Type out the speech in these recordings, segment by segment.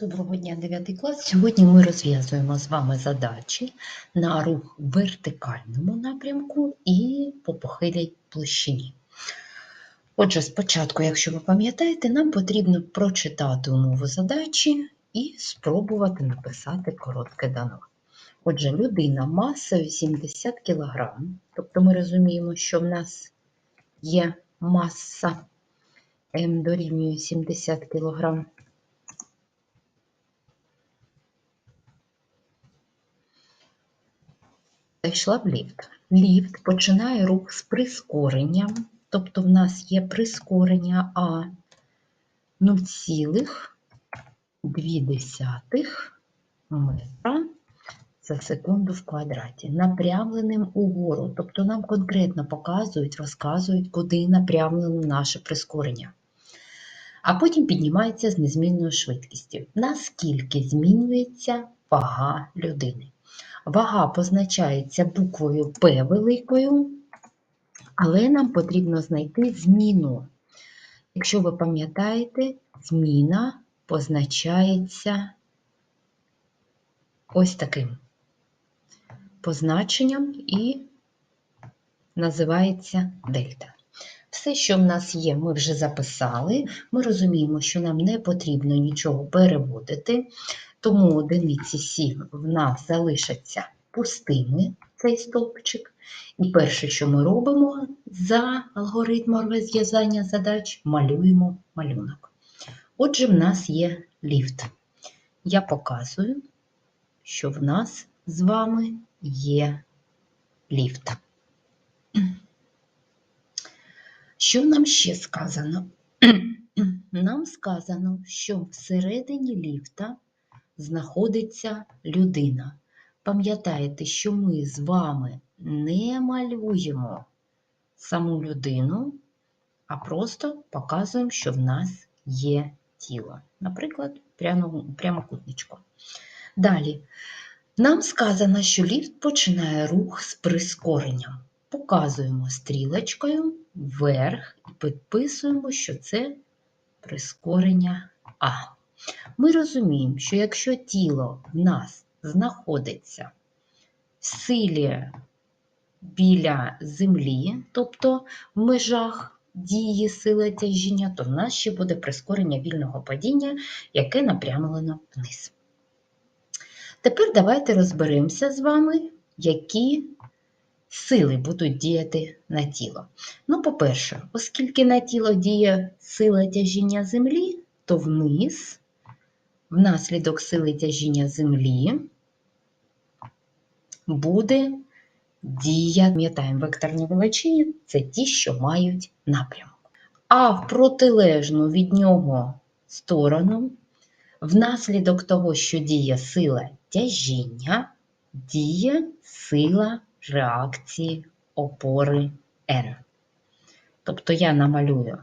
Доброго дня, 9 клас. Сьогодні ми розв'язуємо з вами задачі на рух в вертикальному напрямку і по похилій площині. Отже, спочатку, якщо ви пам'ятаєте, нам потрібно прочитати умову задачі і спробувати написати коротке дано. Отже, людина масою 70 кг, тобто ми розуміємо, що в нас є маса М дорівнює 70 кг. Зайшла в ліфт. Ліфт починає рух з прискоренням, тобто в нас є прискорення А 0,2 метра за секунду в квадраті, напрямленим угору. Тобто нам конкретно показують, розказують, куди напрямлено наше прискорення. А потім піднімається з незмінною швидкістю. Наскільки змінюється вага людини? Вага позначається буквою П великою, але нам потрібно знайти зміну. Якщо ви пам'ятаєте, зміна позначається ось таким позначенням і називається дельта. Все, що в нас є, ми вже записали. Ми розуміємо, що нам не потрібно нічого переводити, тому одиниці 7 в нас залишаться пустими цей стовпчик. І перше, що ми робимо за алгоритмом розв'язання задач, малюємо малюнок. Отже, в нас є ліфт. Я показую, що в нас з вами є ліфт. Що нам ще сказано? Нам сказано, що всередині ліфта знаходиться людина. Пам'ятаєте, що ми з вами не малюємо саму людину, а просто показуємо, що в нас є тіло. Наприклад, прямокутничко. Далі. Нам сказано, що ліфт починає рух з прискоренням. Показуємо стрілочкою вверх і підписуємо, що це прискорення А. Ми розуміємо, що якщо тіло в нас знаходиться в силі біля землі, тобто в межах дії сили тяжіння, то в нас ще буде прискорення вільного падіння, яке напрямлено вниз. Тепер давайте розберемося з вами, які сили будуть діяти на тіло. Ну, по-перше, оскільки на тіло діє сила тяжіння землі, то вниз, внаслідок сили тяжіння землі, буде дія, пам'ятаємо, векторні величині це ті, що мають напрямок. А в протилежну від нього сторону, внаслідок того, що діє сила тяжіння, діє сила реакції опори N. Тобто я намалюю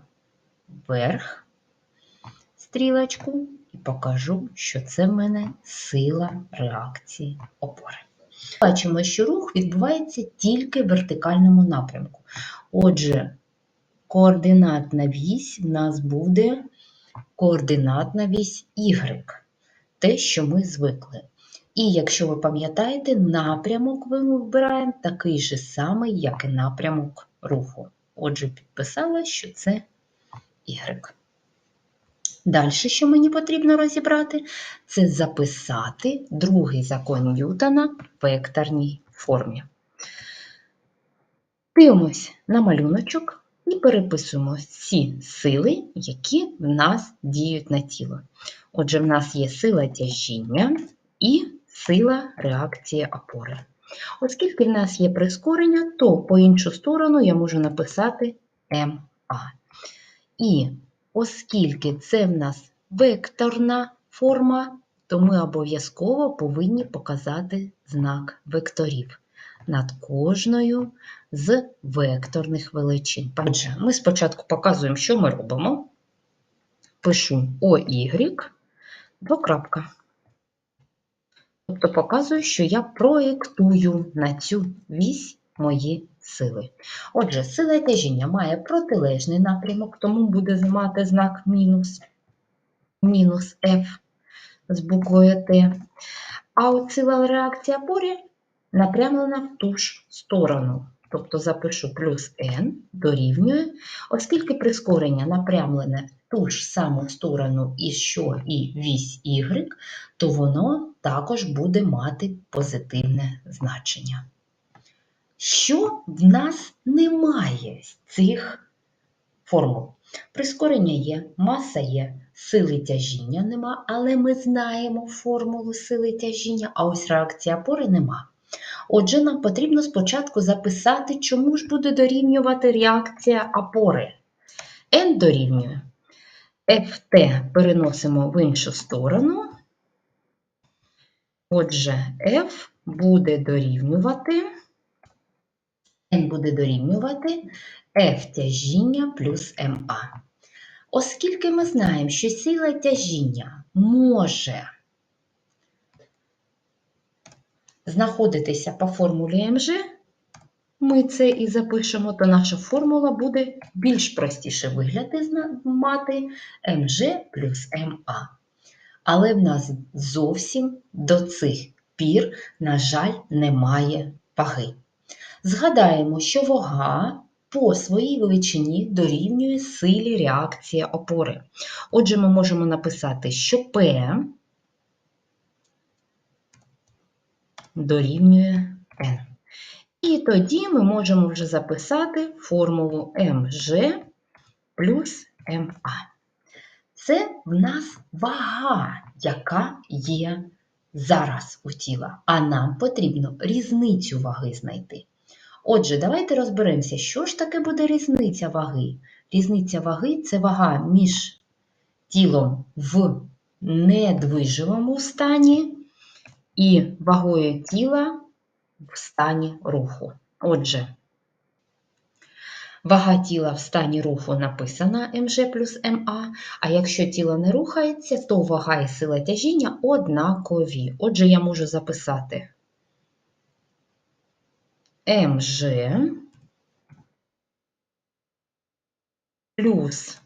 вверх стрілочку і покажу, що це в мене сила реакції опори. Бачимо, що рух відбувається тільки в вертикальному напрямку. Отже, координатна вісь в нас буде координатна вісь Y, те, що ми звикли. І якщо ви пам'ятаєте, напрямок ми вибираємо такий же самий, як і напрямок руху. Отже, підписала, що це Y. Далі, що мені потрібно розібрати, це записати другий закон Ньютона в векторній формі. Дивимось на малюночок і переписуємо всі сили, які в нас діють на тіло. Отже, в нас є сила тяжіння і сила реакції опори. Оскільки в нас є прискорення, то по іншу сторону я можу написати МА. І оскільки це в нас векторна форма, то ми обов'язково повинні показати знак векторів над кожною з векторних величин. Отже, ми спочатку показуємо, що ми робимо. Пишу ОY, двокрапка. Тобто показую, що я проєктую на цю вісь мої сили. Отже, сила тяжіння має протилежний напрямок, тому буде мати знак мінус, мінус F. з буквою Т. А осцилова реакція опори напрямлена в ту ж сторону. Тобто запишу плюс n дорівнює, оскільки прискорення напрямлене в ту ж саму сторону, і що і вісь y, то воно також буде мати позитивне значення. Що в нас немає цих формул? Прискорення є, маса є, сили тяжіння нема, але ми знаємо формулу сили тяжіння, а ось реакція опори нема. Отже, нам потрібно спочатку записати, чому ж буде дорівнювати реакція опори. N дорівнює FT переносимо в іншу сторону. Отже, F буде дорівнювати, N буде дорівнювати F тяжіння плюс МА. Оскільки ми знаємо, що сила тяжіння може знаходитися по формулі МЖ, ми це і запишемо, то наша формула буде більш простіше вигляд мати МЖ плюс МА. Але в нас зовсім до цих пір, на жаль, немає ваги. Згадаємо, що вага по своїй величині дорівнює силі реакції опори. Отже, ми можемо написати, що P дорівнює n. І тоді ми можемо вже записати формулу МЖ плюс МА. Це в нас вага, яка є зараз у тіла, а нам потрібно різницю ваги знайти. Отже, давайте розберемося, що ж таке буде різниця ваги. Різниця ваги це вага між тілом в недвижимому стані і вагою тіла в стані руху. Отже, вага тіла в стані руху написана МЖ плюс МА, а якщо тіло не рухається, то вага і сила тяжіння однакові. Отже, я можу записати МЖ плюс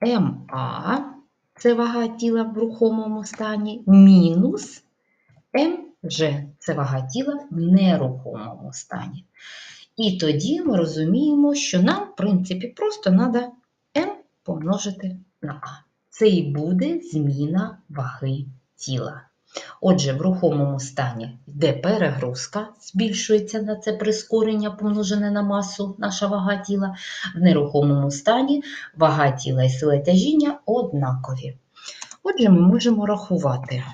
МА, це вага тіла в рухомому стані, мінус МЖ це вага тіла в нерухомому стані. І тоді ми розуміємо, що нам, в принципі, просто треба М помножити на А. Це і буде зміна ваги тіла. Отже, в рухомому стані йде перегрузка, збільшується на це прискорення, помножене на масу, наша вага тіла. В нерухомому стані вага тіла і сила тяжіння однакові. Отже, ми можемо рахувати.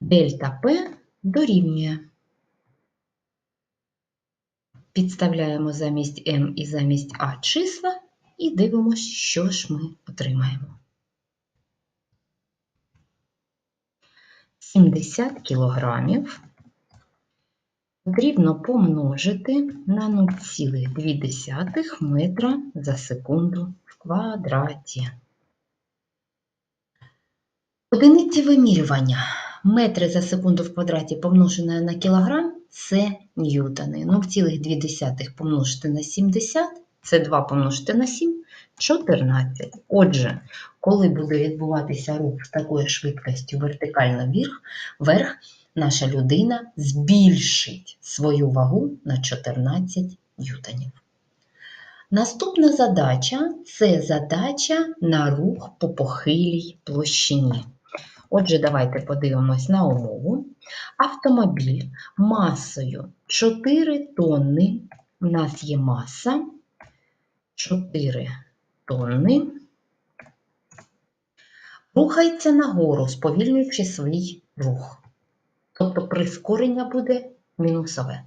Дельта П дорівнює. Підставляємо замість М і замість А числа і дивимося, що ж ми отримаємо. 70 кілограмів потрібно помножити на 0,2 метра за секунду в квадраті. Одиниці вимірювання метри за секунду в квадраті помножене на кілограм це ньютони. 0,2 помножити на 70, це 2 помножити на 7, 14. Отже, коли буде відбуватися рух з такою швидкістю вертикально вверх, вверх, наша людина збільшить свою вагу на 14 ньютонів. Наступна задача це задача на рух по похилій площині. Отже, давайте подивимось на умову. Автомобіль масою 4 тонни. У нас є маса 4 тонни. Рухається нагору, сповільнюючи свій рух. Тобто прискорення буде мінусове.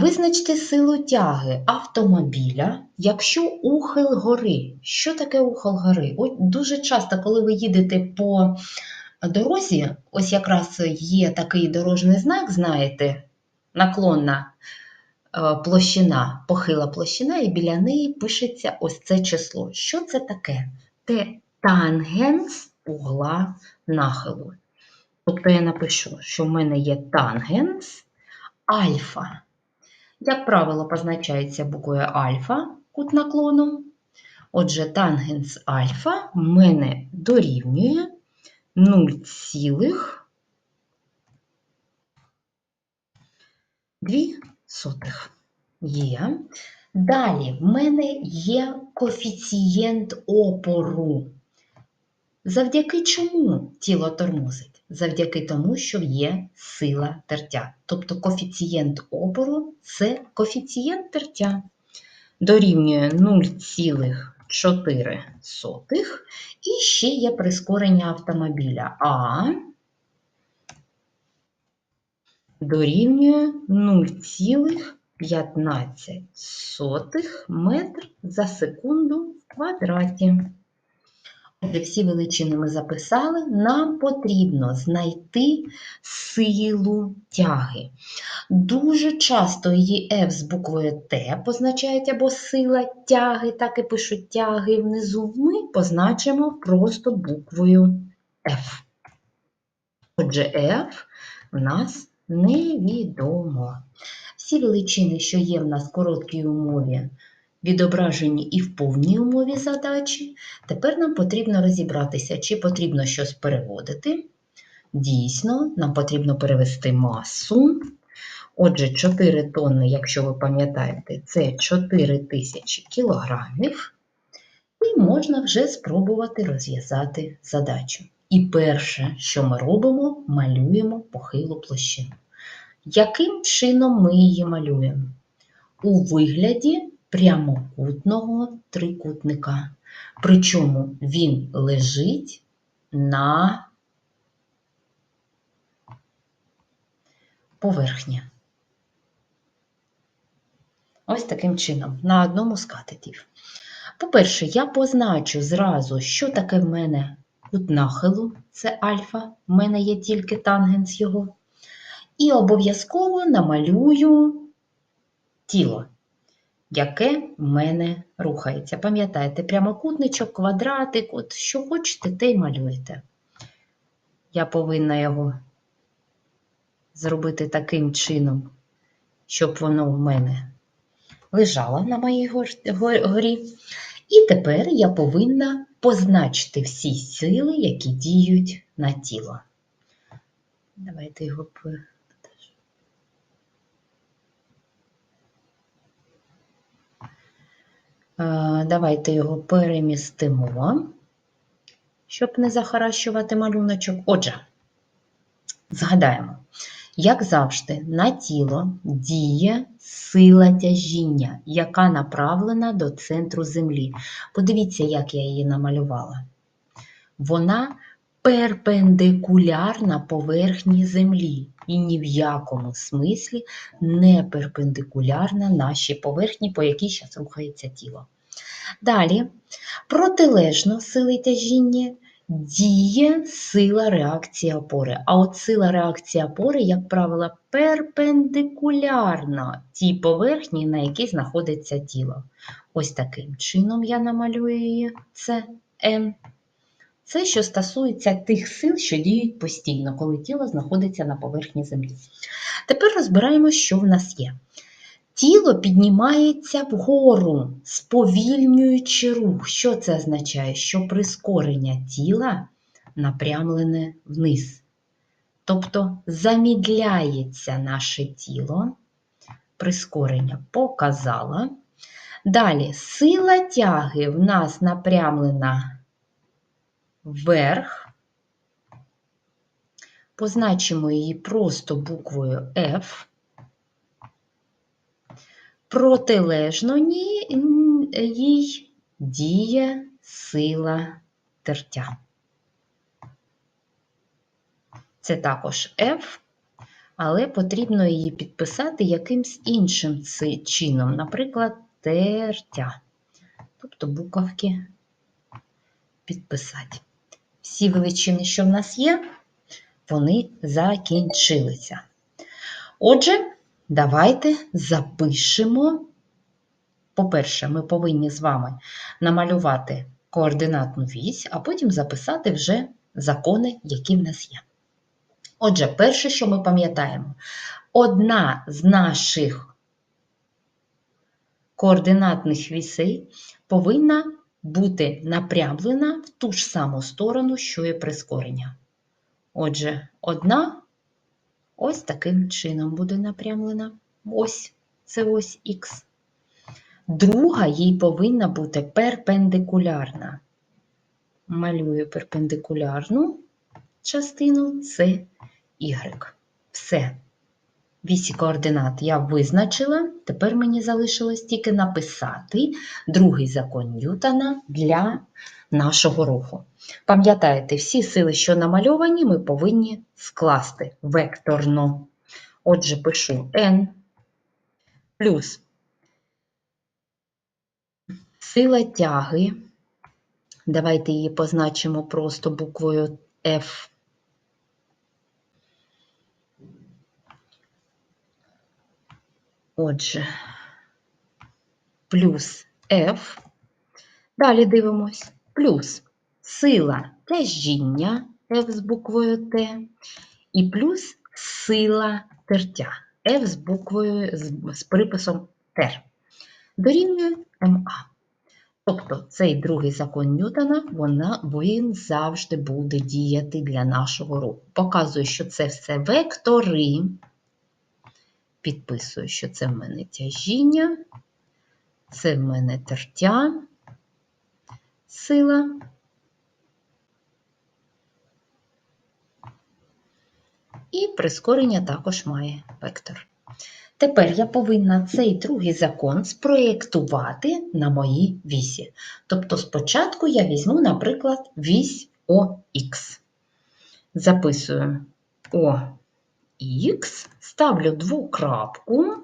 Визначте силу тяги автомобіля, якщо ухил гори. Що таке ухил гори? От Дуже часто, коли ви їдете по дорозі, ось якраз є такий дорожній знак, знаєте, наклонна е, площина, похила площина, і біля неї пишеться ось це число. Що це таке? Це тангенс угла нахилу. Тобто я напишу, що в мене є тангенс альфа. Як правило, позначається буквою альфа кут наклону. Отже, тангенс альфа в мене дорівнює 0,2 є. Далі в мене є коефіцієнт опору. Завдяки чому тіло тормозить? Завдяки тому, що є сила тертя. Тобто коефіцієнт опору це коефіцієнт тертя. Дорівнює 0,4. І ще є прискорення автомобіля А дорівнює 0,15 метр за секунду в квадраті. Отже, всі величини ми записали. Нам потрібно знайти силу тяги. Дуже часто її F з буквою Т позначають або сила тяги, так і пишуть тяги внизу. Ми позначимо просто буквою F. Отже, F в нас невідомо. Всі величини, що є в нас в короткій умові, відображені і в повній умові задачі. Тепер нам потрібно розібратися, чи потрібно щось переводити. Дійсно, нам потрібно перевести масу. Отже, 4 тонни, якщо ви пам'ятаєте, це 4 тисячі кілограмів. І можна вже спробувати розв'язати задачу. І перше, що ми робимо, малюємо похилу площину. Яким чином ми її малюємо? У вигляді прямокутного трикутника. Причому він лежить на поверхні. Ось таким чином, на одному з катетів. По-перше, я позначу зразу, що таке в мене кут нахилу, це альфа, в мене є тільки тангенс його. І обов'язково намалюю тіло, яке в мене рухається. Пам'ятаєте, прямокутничок, квадратик, от що хочете, те й малюєте. Я повинна його зробити таким чином, щоб воно в мене лежало на моїй горі. І тепер я повинна позначити всі сили, які діють на тіло. Давайте його Давайте його перемістимо, щоб не захаращувати малюночок. Отже, згадаємо, як завжди, на тіло діє сила тяжіння, яка направлена до центру Землі. Подивіться, як я її намалювала. Вона перпендикулярна поверхні Землі і ні в якому смислі не перпендикулярна нашій поверхні, по якій зараз рухається тіло. Далі, протилежно сили тяжіння діє сила реакції опори. А от сила реакції опори, як правило, перпендикулярна тій поверхні, на якій знаходиться тіло. Ось таким чином я намалюю це М. Це, що стосується тих сил, що діють постійно, коли тіло знаходиться на поверхні землі. Тепер розбираємо, що в нас є. Тіло піднімається вгору, сповільнюючи рух. Що це означає? Що прискорення тіла напрямлене вниз. Тобто замідляється наше тіло, прискорення показала. Далі сила тяги в нас напрямлена вверх. Позначимо її просто буквою F. Протилежно їй діє сила тертя. Це також F, але потрібно її підписати якимсь іншим чином, наприклад, тертя. Тобто буковки підписати. Всі величини, що в нас є, вони закінчилися. Отже, давайте запишемо. По-перше, ми повинні з вами намалювати координатну вісь, а потім записати вже закони, які в нас є. Отже, перше, що ми пам'ятаємо, одна з наших координатних вісей повинна бути напрямлена в ту ж саму сторону, що і прискорення. Отже, одна ось таким чином буде напрямлена. Ось це ось х. Друга їй повинна бути перпендикулярна. Малюю перпендикулярну частину це y. Все. Вісі координат я визначила. Тепер мені залишилось тільки написати другий закон Ньютона для нашого руху. Пам'ятаєте, всі сили, що намальовані, ми повинні скласти векторно. Отже, пишу n плюс сила тяги. Давайте її позначимо просто буквою F. Отже, плюс F. Далі дивимось. Плюс сила тяжіння F з буквою Т. І плюс сила тертя F з буквою з, приписом тер. Дорівнює МА. Тобто цей другий закон Ньютона, вона, він завжди буде діяти для нашого руху. Показую, що це все вектори. Підписую, що це в мене тяжіння, це в мене тертя, сила. І прискорення також має вектор. Тепер я повинна цей другий закон спроєктувати на моїй вісі. Тобто спочатку я візьму, наприклад, вісь ОХ. Записую ОХ, ставлю двокрапку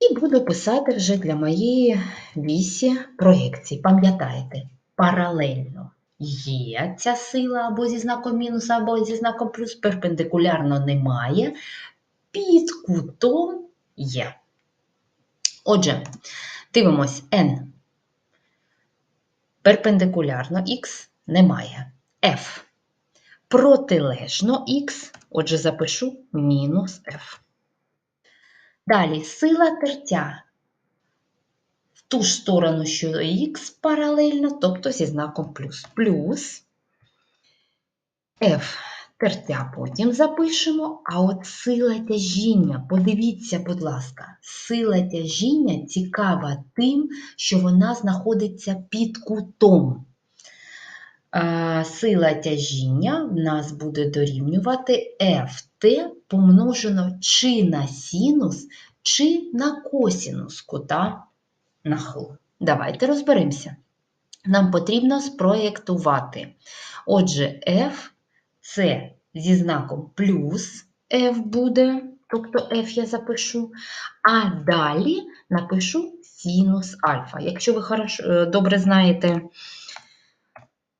і буду писати вже для моєї вісі проєкції. Пам'ятайте, паралельно є ця сила або зі знаком мінус, або зі знаком плюс, перпендикулярно немає під кутом є. Отже, дивимось n. Перпендикулярно х немає. F. Протилежно х, отже, запишу мінус F. Далі сила тертя в ту ж сторону, що х паралельно, тобто зі знаком плюс. Плюс F тертя потім запишемо, а от сила тяжіння, подивіться, будь ласка, сила тяжіння цікава тим, що вона знаходиться під кутом. Сила тяжіння в нас буде дорівнювати FT помножено чи на синус, чи на косінус кута нахилу. Давайте розберемося. Нам потрібно спроєктувати. Отже, F це зі знаком плюс F буде, тобто F я запишу, а далі напишу синус альфа. Якщо ви добре знаєте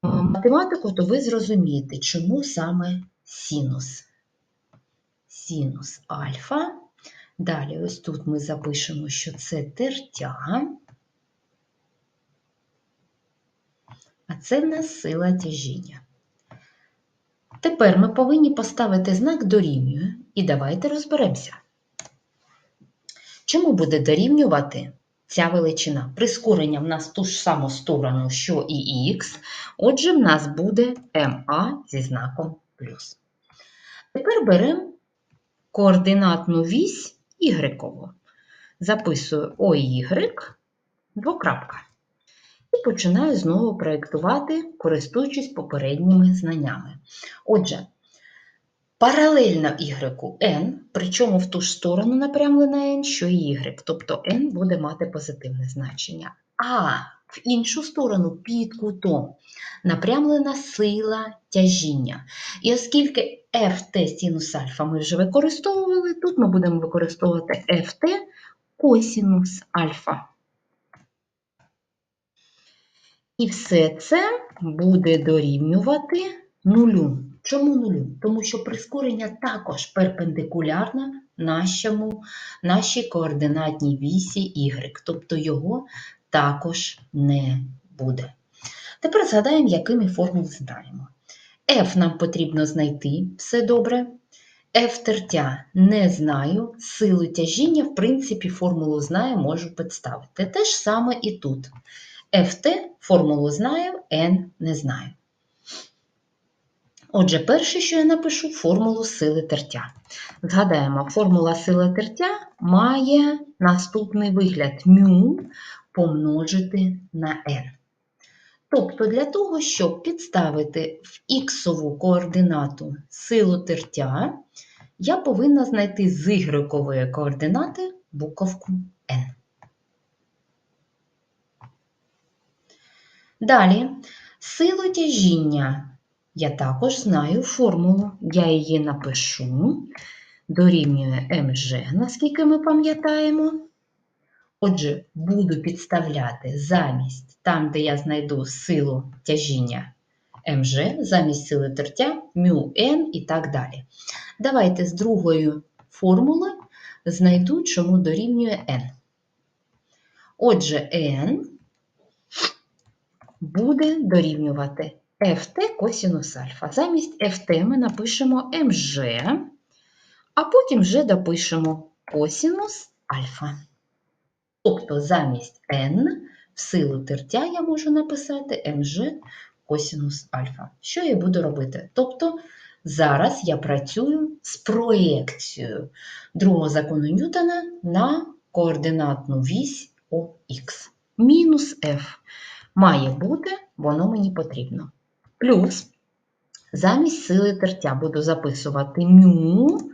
математику, то ви зрозумієте, чому саме синус. Синус альфа. Далі, ось тут ми запишемо, що це тертя, а це в нас сила тяжіння. Тепер ми повинні поставити знак дорівнює, і давайте розберемося. Чому буде дорівнювати ця величина? Прискорення в нас ту ж саму сторону, що і х, отже, в нас буде МА зі знаком плюс. Тепер беремо координатну вісь y. Записую OY, двокрапка. І починаю знову проєктувати, користуючись попередніми знаннями. Отже, паралельно y n, причому в ту ж сторону напрямлена n, що і y, тобто n буде мати позитивне значення. А в іншу сторону під кутом напрямлена сила тяжіння. І оскільки FT синус альфа ми вже використовували, тут ми будемо використовувати FT косінус альфа. І все це буде дорівнювати нулю. Чому нулю? Тому що прискорення також перпендикулярне нашому, нашій координатній вісі y, тобто його також не буде. Тепер згадаємо, якими формули знаємо. F нам потрібно знайти, все добре. F тертя не знаю, силу тяжіння, в принципі, формулу знаю, можу підставити. Те ж саме і тут. FT формулу знаю, N не знаю. Отже, перше, що я напишу, формулу сили тертя. Згадаємо, формула сили тертя має наступний вигляд μ помножити на n. Тобто для того, щоб підставити в іксову координату силу тертя, я повинна знайти з ігрекової координати буковку n. Далі, силу тяжіння я також знаю формулу. Я її напишу, дорівнює МЖ, наскільки ми пам'ятаємо. Отже, буду підставляти замість там, де я знайду силу тяжіння МЖ, замість сили тертя, Н і так далі. Давайте з другої формули знайду, чому дорівнює N. Отже, N буде дорівнювати ft косінус альфа. Замість ft ми напишемо МЖ, а потім вже допишемо косінус альфа. Тобто замість n в силу тертя я можу написати МЖ косінус альфа. Що я буду робити? Тобто зараз я працюю з проєкцією другого закону Ньютона на координатну вісь ОХ. Мінус F має бути, воно мені потрібно. Плюс замість сили тертя буду записувати мю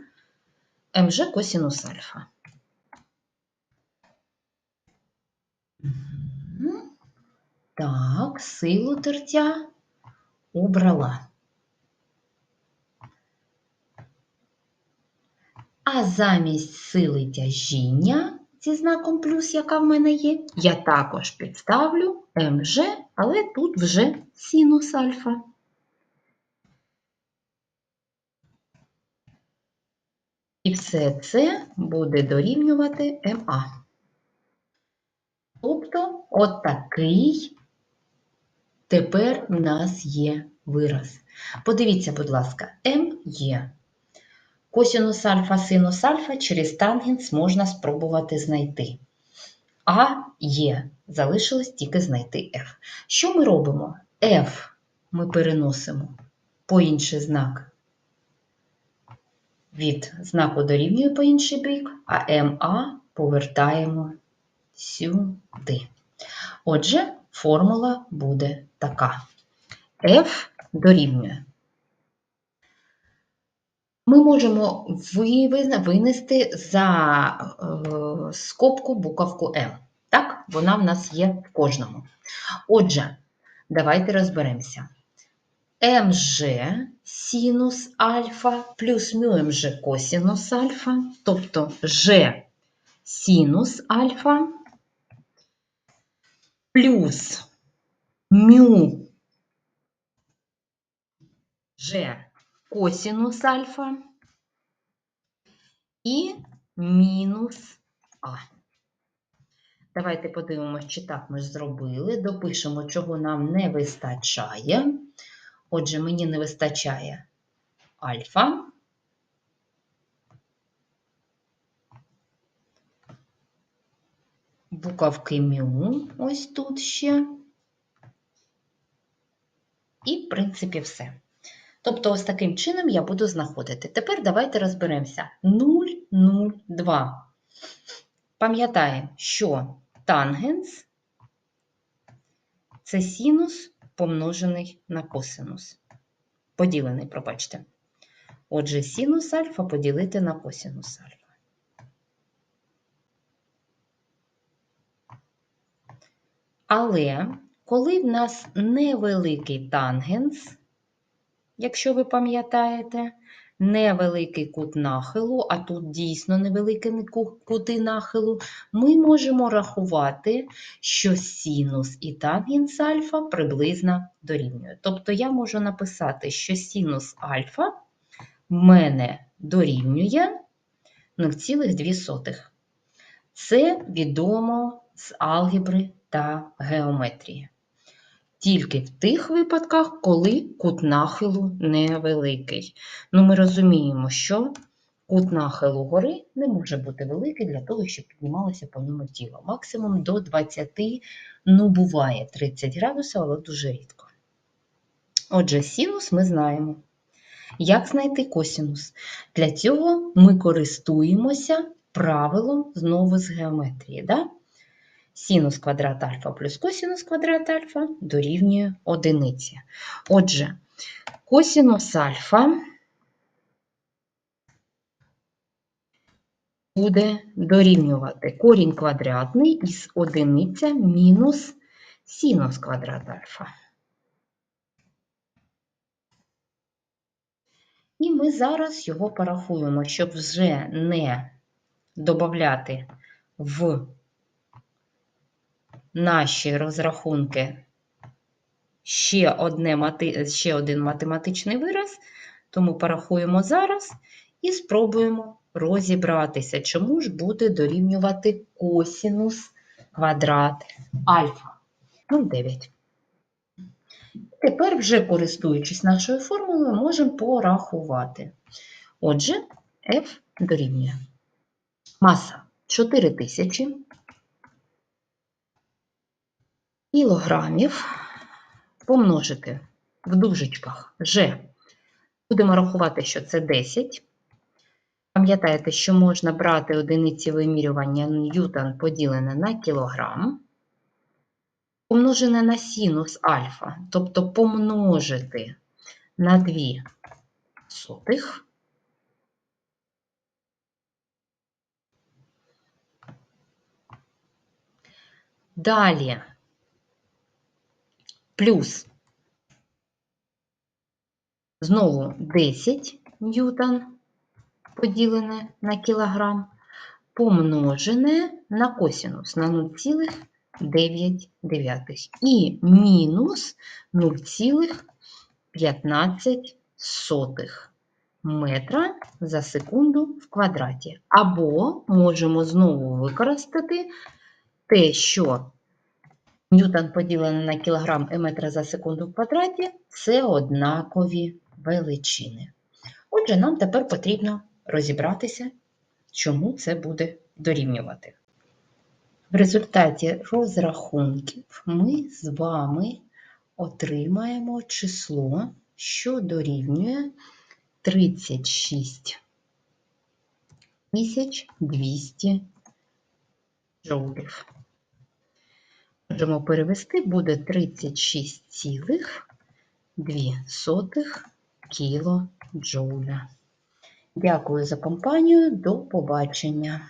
МЖ косінус альфа. Так, силу тертя убрала. А замість сили тяжіння зі знаком плюс, яка в мене є, я також підставлю МЖ, але тут вже синус альфа. І все це буде дорівнювати МА. Тобто, отакий тепер у нас є вираз. Подивіться, будь ласка, М є. Косінус альфа, синус альфа через тангенс можна спробувати знайти. А є, залишилось тільки знайти F. Що ми робимо? F ми переносимо по інший знак. Від знаку дорівнює по інший бік, а МА повертаємо сюди. Отже, формула буде така. F дорівнює ми можемо винести за е, скобку буковку М. Так, вона в нас є в кожному. Отже, давайте розберемося. МЖ синус альфа плюс МЮМЖ косинус альфа, тобто Ж синус альфа плюс мю Ж косінус альфа і мінус А. Давайте подивимося, чи так ми зробили. Допишемо, чого нам не вистачає. Отже, мені не вистачає альфа. Буковки мю, ось тут ще. І, в принципі, все. Тобто, ось таким чином я буду знаходити. Тепер давайте розберемося. 0, 0, 2. Пам'ятаємо, що тангенс це синус помножений на косинус. Поділений, пробачте. Отже, синус альфа поділити на косинус альфа. Але коли в нас невеликий тангенс, якщо ви пам'ятаєте, невеликий кут нахилу, а тут дійсно невеликий кути нахилу, ми можемо рахувати, що синус і тангенс альфа приблизно дорівнює. Тобто я можу написати, що синус альфа в мене дорівнює 0,2. Це відомо з алгебри та геометрії. Тільки в тих випадках, коли кут нахилу невеликий. Ну, ми розуміємо, що кут нахилу гори не може бути великий для того, щоб піднімалося по ньому тіло. Максимум до 20, ну буває 30 градусів, але дуже рідко. Отже, синус ми знаємо. Як знайти косинус? Для цього ми користуємося правилом знову з геометрії. Да? Синус квадрат альфа плюс косинус квадрат альфа дорівнює одиниці. Отже, косинус альфа буде дорівнювати корінь квадратний із одиниця мінус синус квадрат альфа. І ми зараз його порахуємо, щоб вже не додати в наші розрахунки ще, одне, ще один математичний вираз, тому порахуємо зараз і спробуємо розібратися, чому ж буде дорівнювати косінус квадрат альфа. 0,9. Тепер, вже користуючись нашою формулою, можемо порахувати. Отже, F дорівнює маса 4000 кілограмів помножити в дужечках G. Будемо рахувати, що це 10. Пам'ятаєте, що можна брати одиниці вимірювання ньютон поділене на кілограм, помножене на синус альфа, тобто помножити на 2 сотих. Далі плюс знову 10 ньютон поділене на кілограм, помножене на косінус на 0,9 і мінус 0,15 метра за секунду в квадраті. Або можемо знову використати те, що ньютон поділене на кілограм і метра за секунду в квадраті це однакові величини. Отже, нам тепер потрібно розібратися, чому це буде дорівнювати. В результаті розрахунків ми з вами отримаємо число, що дорівнює 36 200 джоулів. Можемо перевести, буде 36,2 кілоджоуля. Дякую за компанію. До побачення.